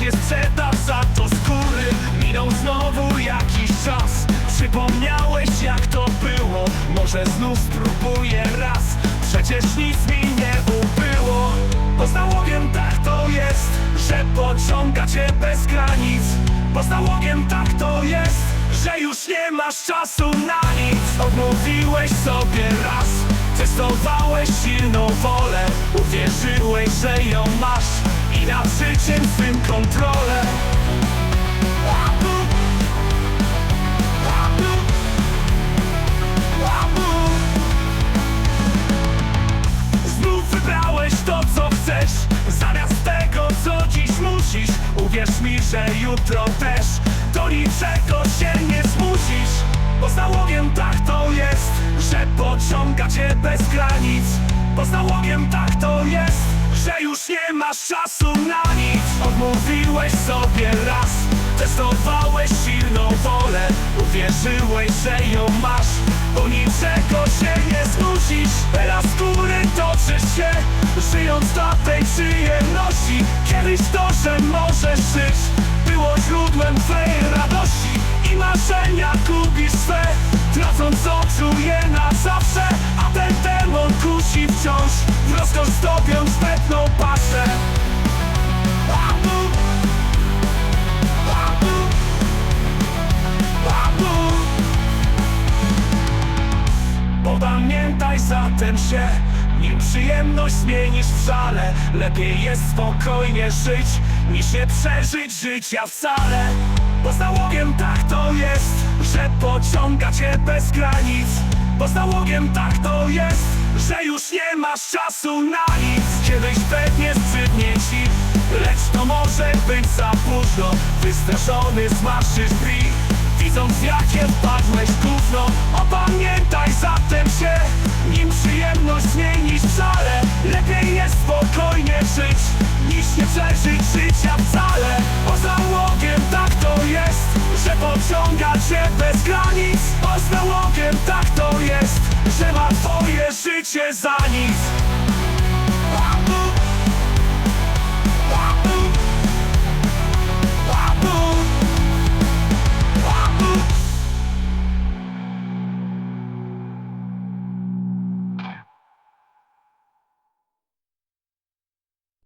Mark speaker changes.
Speaker 1: Już sprzedasz za to skóry Minął znowu jakiś czas. Przypomniałeś jak to było. Może znów spróbuję raz. Przecież nic mi nie ubyło. Nałogiem tak to jest Że pociąga cię bez granic. Nałogiem tak to jest Że już nie masz czasu na nic. Odmówiłeś sobie raz. Testowałeś silną wolę. Uwierzyłeś, że ją masz Nad życiem swym kontrolę. Znów wybrałeś to, co chcesz. Zamiast tego, co dziś musisz Uwierz mi, że jutro też. Do niczego się nie zmusisz nałogiem tak to jest Że pociąga cię bez granic. Nałogiem tak to jest Że już nie masz czasu. na raz. Testowałeś silną wolę Uwierzyłeś, że ją masz. Bo niczego się nie zmusisz Teraz góry toczysz się Żyjąc dla tej przyjemności? Kiedyś to, że możesz żyć Było źródłem twej radości I marzenia gubisz zatem się Nim przyjemność zmienisz w żale Lepiej jest spokojnie żyć Niż nie przeżyć życia wcale. Bo z nałogiem tak to jest Że pociąga cię bez granic. Bo z nałogiem tak to jest Że już nie masz czasu na nic. Kiedyś pewnie zbrzydnie ci Lecz to może być za późno. Wystraszony zmarszczysz brwi Widząc jakie wpadłeś gówno. Opamiętaj nie przeżyć życia wcale. Bo z nałogiem tak to jest Że pociąga cię bez granic. Bo z nałogiem tak to jest Że ma twoje życie za nic